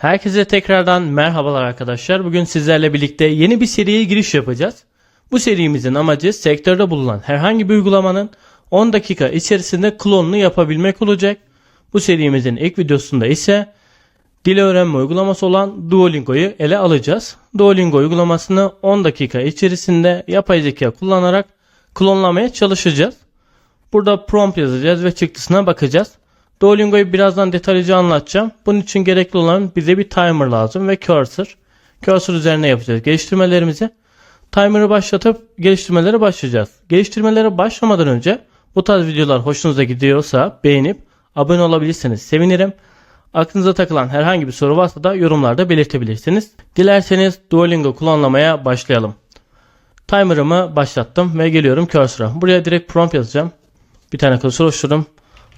Herkese tekrardan merhabalar arkadaşlar. Bugün sizlerle birlikte yeni bir seriye giriş yapacağız. Bu serimizin amacı sektörde bulunan herhangi bir uygulamanın 10 dakika içerisinde klonunu yapabilmek olacak. Bu serimizin ilk videosunda ise dil öğrenme uygulaması olan Duolingo'yu ele alacağız. Duolingo uygulamasını 10 dakika içerisinde yapay zeka kullanarak klonlamaya çalışacağız. Burada prompt yazacağız ve çıktısına bakacağız. Duolingo'yu birazdan detaylıca anlatacağım. Bunun için gerekli olan bize bir timer lazım ve cursor. Cursor üzerine yapacağız geliştirmelerimizi. Timer'ı başlatıp geliştirmelere başlayacağız. Geliştirmelere başlamadan önce bu tarz videolar hoşunuza gidiyorsa beğenip abone olabilirseniz sevinirim. Aklınıza takılan herhangi bir soru varsa da yorumlarda belirtebilirsiniz. Dilerseniz Duolingo kullanmaya başlayalım. Timer'ımı başlattım ve geliyorum cursor'a. Buraya direkt prompt yazacağım. Bir tane klasör oluşturdum.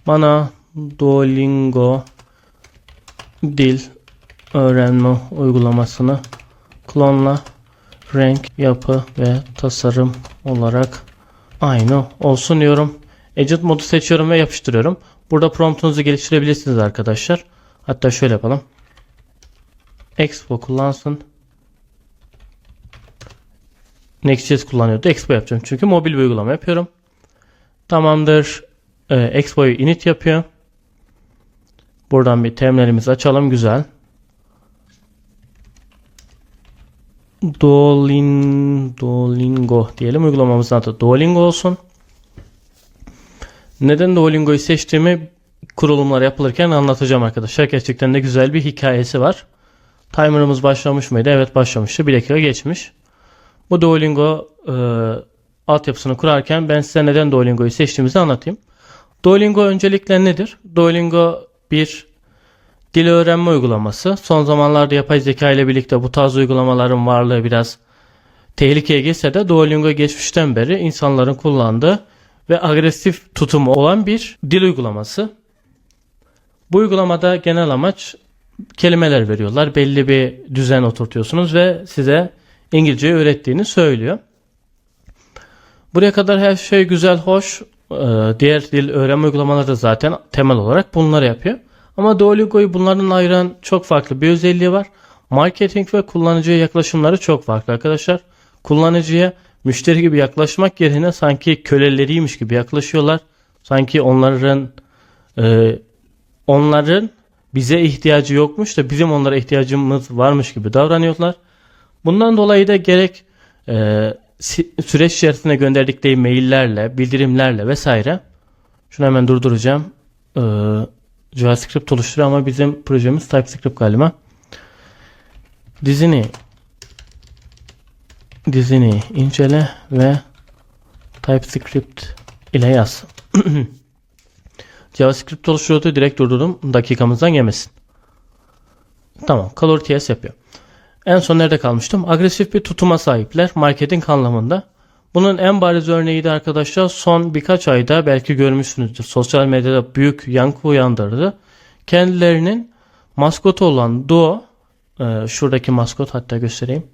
Bana Duolingo dil öğrenme uygulamasını klonla renk, yapı ve tasarım olarak aynı olsun diyorum. Edit modu seçiyorum ve yapıştırıyorum. Burada promptunuzu geliştirebilirsiniz arkadaşlar. Hatta şöyle yapalım. Expo kullansın. Next.js kullanıyordu. Expo yapacağım. Çünkü mobil bir uygulama yapıyorum. Tamamdır. Ee, Expo'yu init yapıyor. Buradan bir terminalimizi açalım. Güzel. Duolin, Duolingo diyelim. Uygulamamızın adı Duolingo olsun. Neden Duolingo'yu seçtiğimi kurulumlar yapılırken anlatacağım arkadaşlar. Gerçekten de güzel bir hikayesi var. Timer'ımız başlamış mıydı? Evet başlamıştı. Bir dakika geçmiş. Bu Duolingo e, altyapısını kurarken ben size neden Duolingo'yu seçtiğimizi anlatayım. Duolingo öncelikle nedir? Duolingo bir dil öğrenme uygulaması. Son zamanlarda yapay zeka ile birlikte bu tarz uygulamaların varlığı biraz tehlikeye girse de Duolingo geçmişten beri insanların kullandığı ve agresif tutumu olan bir dil uygulaması. Bu uygulamada genel amaç kelimeler veriyorlar. Belli bir düzen oturtuyorsunuz ve size İngilizce öğrettiğini söylüyor. Buraya kadar her şey güzel, hoş. Ee, Diğer dil öğrenme uygulamaları da zaten temel olarak bunları yapıyor. Ama Duolingo'yu bunların ayıran çok farklı bir özelliği var. Marketing ve kullanıcıya yaklaşımları çok farklı arkadaşlar. Kullanıcıya müşteri gibi yaklaşmak yerine sanki köleleriymiş gibi yaklaşıyorlar. Sanki onların e, onların bize ihtiyacı yokmuş da bizim onlara ihtiyacımız varmış gibi davranıyorlar. Bundan dolayı da gerek e, süreç içerisinde gönderdikleri maillerle, bildirimlerle vesaire. Şunu hemen durduracağım. Ee, JavaScript oluşturuyor ama bizim projemiz TypeScript galiba. Dizini dizini incele ve TypeScript ile yaz. JavaScript oluşturuyordu. Direkt durdurdum. Dakikamızdan yemesin. Tamam. Color TS yapıyor. En son nerede kalmıştım? Agresif bir tutuma sahipler marketing anlamında. Bunun en bariz örneği de arkadaşlar son birkaç ayda belki görmüşsünüzdür. Sosyal medyada büyük yankı uyandırdı. Kendilerinin maskotu olan Duo, e, şuradaki maskot hatta göstereyim.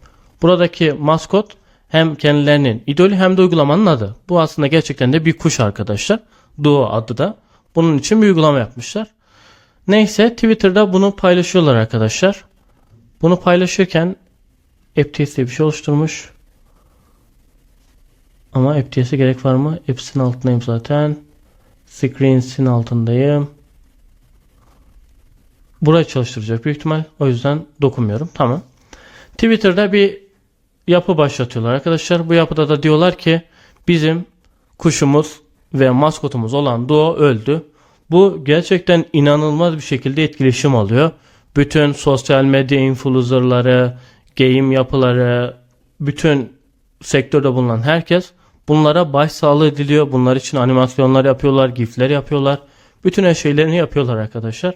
Buradaki maskot hem kendilerinin idolü hem de uygulamanın adı. Bu aslında gerçekten de bir kuş arkadaşlar. Duo adı da. Bunun için bir uygulama yapmışlar. Neyse Twitter'da bunu paylaşıyorlar arkadaşlar. Bunu paylaşırken FTS diye bir şey oluşturmuş. Ama FTS'e gerek var mı? Apps'in altındayım zaten. Screens'in altındayım. Burayı çalıştıracak büyük ihtimal. O yüzden dokunmuyorum. Tamam. Twitter'da bir yapı başlatıyorlar arkadaşlar. Bu yapıda da diyorlar ki bizim kuşumuz ve maskotumuz olan Duo öldü. Bu gerçekten inanılmaz bir şekilde etkileşim alıyor. Bütün sosyal medya influencerları, game yapıları, bütün sektörde bulunan herkes bunlara başsağlığı diliyor. Bunlar için animasyonlar yapıyorlar, gifler yapıyorlar. Bütün her şeylerini yapıyorlar arkadaşlar.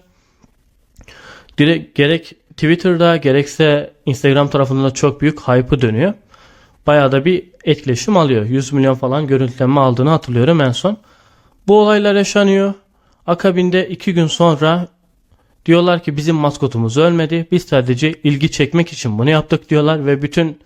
Direkt, gerek Twitter'da gerekse Instagram tarafında da çok büyük hype'ı dönüyor. Bayağı da bir etkileşim alıyor. 100 milyon falan görüntülenme aldığını hatırlıyorum en son. Bu olaylar yaşanıyor. Akabinde iki gün sonra diyorlar ki bizim maskotumuz ölmedi. Biz sadece ilgi çekmek için bunu yaptık diyorlar ve bütün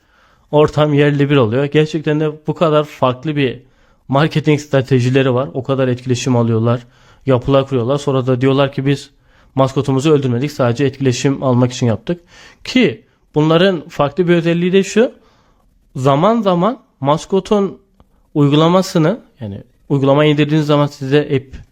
ortam yerli bir oluyor. Gerçekten de bu kadar farklı bir marketing stratejileri var. O kadar etkileşim alıyorlar. Yapılar kuruyorlar. Sonra da diyorlar ki biz Maskotumuzu öldürmedik. Sadece etkileşim almak için yaptık. Ki bunların farklı bir özelliği de şu. Zaman zaman maskotun uygulamasını yani uygulama indirdiğiniz zaman size app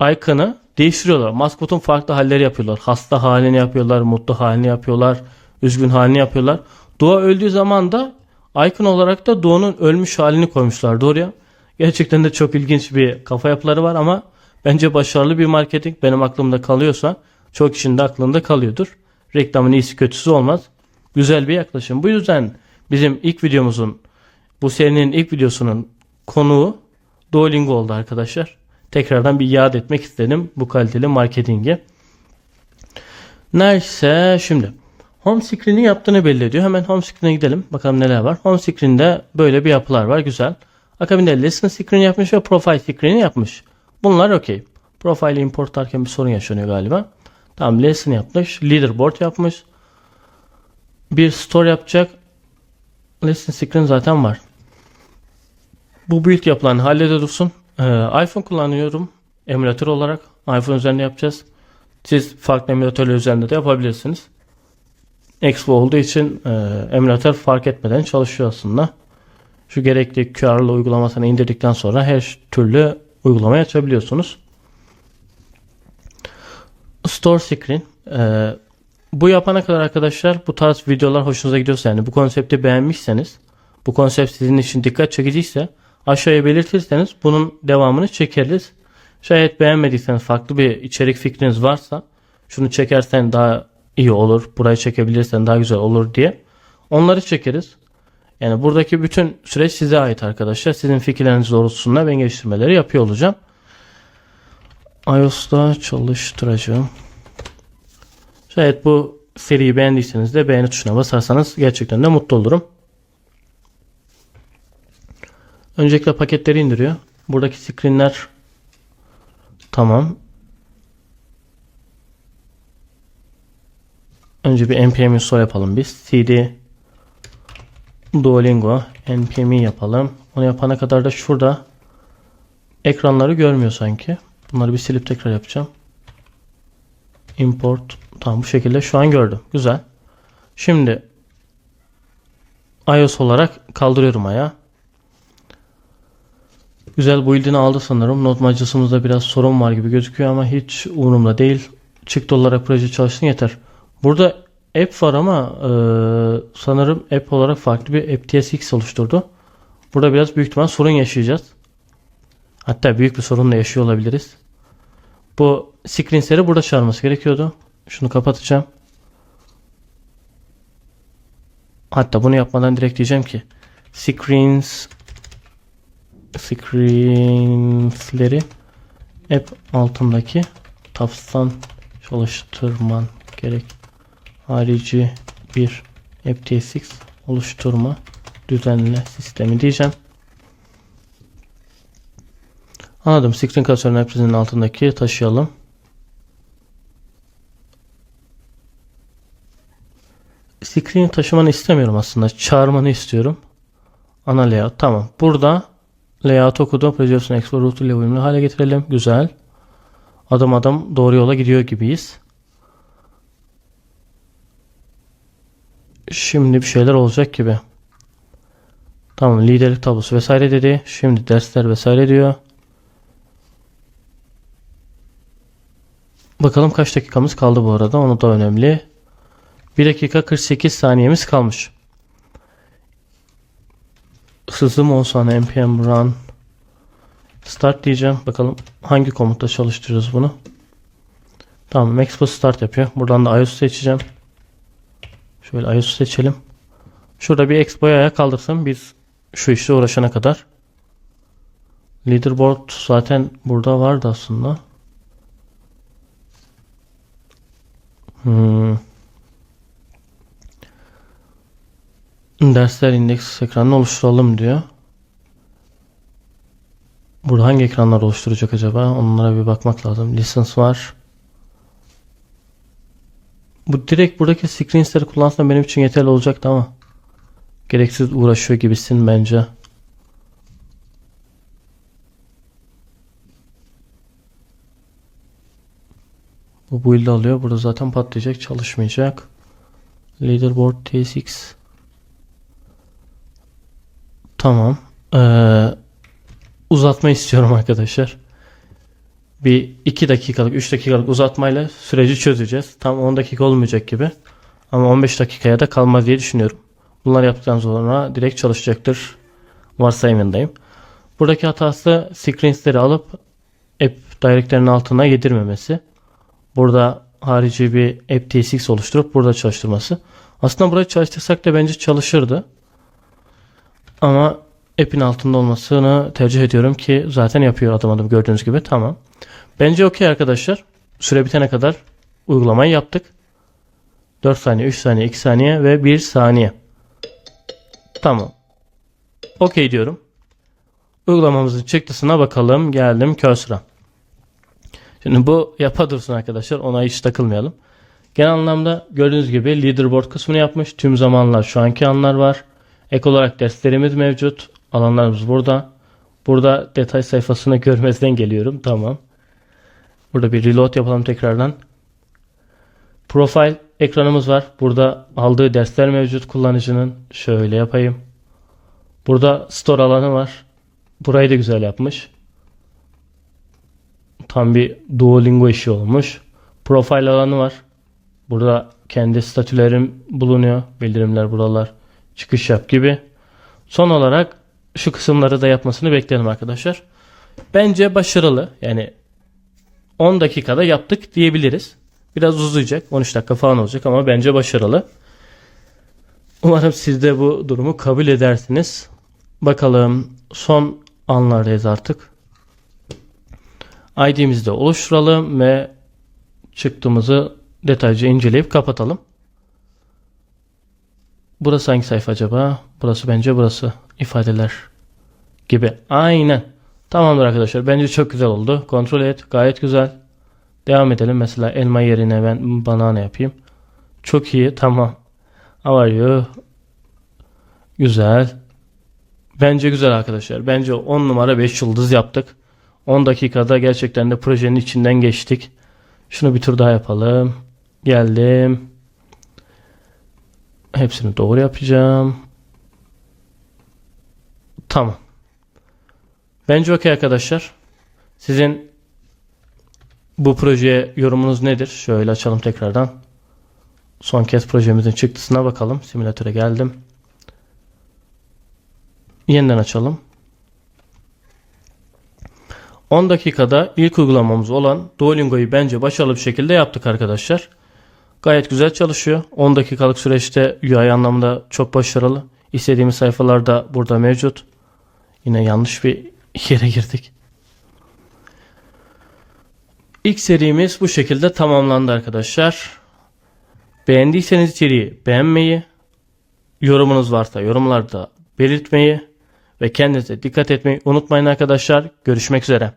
icon'ı değiştiriyorlar. Maskotun farklı halleri yapıyorlar. Hasta halini yapıyorlar, mutlu halini yapıyorlar, üzgün halini yapıyorlar. Doğa öldüğü zaman da icon olarak da Doğu'nun ölmüş halini koymuşlar oraya. Gerçekten de çok ilginç bir kafa yapıları var ama bence başarılı bir marketing benim aklımda kalıyorsa çok kişinin de aklında kalıyordur. Reklamın iyisi kötüsü olmaz. Güzel bir yaklaşım. Bu yüzden bizim ilk videomuzun bu serinin ilk videosunun konuğu Duolingo oldu arkadaşlar. Tekrardan bir yad etmek istedim bu kaliteli marketingi. Neyse şimdi home screen'i yaptığını belli ediyor. Hemen home screen'e gidelim. Bakalım neler var. Home screen'de böyle bir yapılar var. Güzel. Akabinde listen screen yapmış ve profile screen'i yapmış. Bunlar okey. Profile import derken bir sorun yaşanıyor galiba. Tamam lesson yapmış. Leaderboard yapmış. Bir store yapacak. Lesson screen zaten var. Bu build yapılan hallede dursun. Ee, iPhone kullanıyorum emülatör olarak. iPhone üzerinde yapacağız. Siz farklı emülatörler üzerinde de yapabilirsiniz. Expo olduğu için e, emülatör fark etmeden çalışıyor aslında. Şu gerekli QR'lı uygulamasını indirdikten sonra her türlü uygulamayı açabiliyorsunuz. Store Screen. E, bu yapana kadar arkadaşlar bu tarz videolar hoşunuza gidiyorsa yani bu konsepti beğenmişseniz bu konsept sizin için dikkat çekiciyse aşağıya belirtirseniz bunun devamını çekeriz. Şayet beğenmediyseniz farklı bir içerik fikriniz varsa şunu çekersen daha iyi olur, burayı çekebilirsen daha güzel olur diye onları çekeriz. Yani buradaki bütün süreç size ait arkadaşlar. Sizin fikirleriniz doğrultusunda ben geliştirmeleri yapıyor olacağım. iOS'ta çalıştıracağım. Şayet bu seriyi beğendiyseniz de beğeni tuşuna basarsanız gerçekten de mutlu olurum. Öncelikle paketleri indiriyor. Buradaki screenler tamam. Önce bir npm install yapalım biz. cd duolingo npm yapalım. Onu yapana kadar da şurada ekranları görmüyor sanki. Bunları bir silip tekrar yapacağım. Import. Tamam bu şekilde şu an gördüm. Güzel. Şimdi iOS olarak kaldırıyorum ayağı. Güzel build'ini aldı sanırım. Not macısımızda biraz sorun var gibi gözüküyor ama hiç umurumda değil. Çıktı olarak proje çalışsın yeter. Burada app var ama e, sanırım app olarak farklı bir app TSX oluşturdu. Burada biraz büyük ihtimal sorun yaşayacağız. Hatta büyük bir sorunla yaşıyor olabiliriz. Bu screenser'i burada çağırması gerekiyordu. Şunu kapatacağım. Hatta bunu yapmadan direkt diyeceğim ki screens screensleri app altındaki tabstan çalıştırman gerek. Harici bir FTSX oluşturma düzenle sistemi diyeceğim. Anladım. Screen klasörünün hepsinin altındaki taşıyalım. Screen taşımanı istemiyorum aslında. Çağırmanı istiyorum. Ana. Tamam. Burada layout okudu. Projection Explorer Route ile uyumlu hale getirelim. Güzel. Adım adım doğru yola gidiyor gibiyiz. Şimdi bir şeyler olacak gibi. Tamam liderlik tablosu vesaire dedi. Şimdi dersler vesaire diyor. Bakalım kaç dakikamız kaldı bu arada. Onu da önemli. 1 dakika 48 saniyemiz kalmış. Hızım 10 saniye npm run start diyeceğim. Bakalım hangi komutta çalıştırıyoruz bunu. Tamam Expo start yapıyor. Buradan da iOS seçeceğim. Şöyle iOS seçelim. Şurada bir Expo'yu ayağa kaldırsın. Biz şu işle uğraşana kadar. Leaderboard zaten burada vardı aslında. Hmm. Dersler indeks ekranını oluşturalım diyor. Burada hangi ekranlar oluşturacak acaba? Onlara bir bakmak lazım. License var. Bu direkt buradaki screenser'ı kullansam benim için yeterli olacaktı ama gereksiz uğraşıyor gibisin bence. Bu build alıyor. Burada zaten patlayacak. Çalışmayacak. Leaderboard T6. Tamam. Ee, uzatma istiyorum arkadaşlar. Bir 2 dakikalık 3 dakikalık uzatmayla süreci çözeceğiz. Tam 10 dakika olmayacak gibi. Ama 15 dakikaya da kalmaz diye düşünüyorum. Bunlar yaptıktan sonra direkt çalışacaktır. Varsayımındayım. Buradaki hatası screensleri alıp app direct'lerin altına yedirmemesi. Burada harici bir app T6 oluşturup burada çalıştırması. Aslında burayı çalıştırsak da bence çalışırdı. Ama app'in altında olmasını tercih ediyorum ki zaten yapıyor adım adım gördüğünüz gibi. Tamam. Bence okey arkadaşlar. Süre bitene kadar uygulamayı yaptık. 4 saniye, 3 saniye, 2 saniye ve 1 saniye. Tamam. Okey diyorum. Uygulamamızın çıktısına bakalım. Geldim cursor'a. Şimdi bu yapa dursun arkadaşlar. Ona hiç takılmayalım. Genel anlamda gördüğünüz gibi leaderboard kısmını yapmış. Tüm zamanlar şu anki anlar var. Ek olarak derslerimiz mevcut. Alanlarımız burada. Burada detay sayfasını görmezden geliyorum. Tamam. Burada bir reload yapalım tekrardan. Profile ekranımız var. Burada aldığı dersler mevcut kullanıcının. Şöyle yapayım. Burada store alanı var. Burayı da güzel yapmış. Tam bir Duolingo işi olmuş. Profile alanı var. Burada kendi statülerim bulunuyor. Bildirimler buralar. Çıkış yap gibi. Son olarak şu kısımları da yapmasını bekleyelim arkadaşlar. Bence başarılı. Yani 10 dakikada yaptık diyebiliriz. Biraz uzayacak. 13 dakika falan olacak ama bence başarılı. Umarım siz de bu durumu kabul edersiniz. Bakalım son anlardayız artık. ID'mizi de oluşturalım ve çıktığımızı detaylıca inceleyip kapatalım. Burası hangi sayfa acaba? Burası bence burası. İfadeler gibi. Aynen. Tamamdır arkadaşlar. Bence çok güzel oldu. Kontrol et. Gayet güzel. Devam edelim. Mesela elma yerine ben banana yapayım. Çok iyi. Tamam. How are you? Güzel. Bence güzel arkadaşlar. Bence 10 numara 5 yıldız yaptık. 10 dakikada gerçekten de projenin içinden geçtik. Şunu bir tur daha yapalım. Geldim. Hepsini doğru yapacağım. Tamam. Bence okey arkadaşlar. Sizin bu projeye yorumunuz nedir? Şöyle açalım tekrardan. Son kez projemizin çıktısına bakalım. Simülatöre geldim. Yeniden açalım. 10 dakikada ilk uygulamamız olan Duolingo'yu bence başarılı bir şekilde yaptık arkadaşlar. Gayet güzel çalışıyor. 10 dakikalık süreçte UI anlamında çok başarılı. İstediğimiz sayfalar da burada mevcut. Yine yanlış bir yere girdik. İlk serimiz bu şekilde tamamlandı arkadaşlar. Beğendiyseniz içeriği beğenmeyi, yorumunuz varsa yorumlarda belirtmeyi ve kendinize dikkat etmeyi unutmayın arkadaşlar. Görüşmek üzere.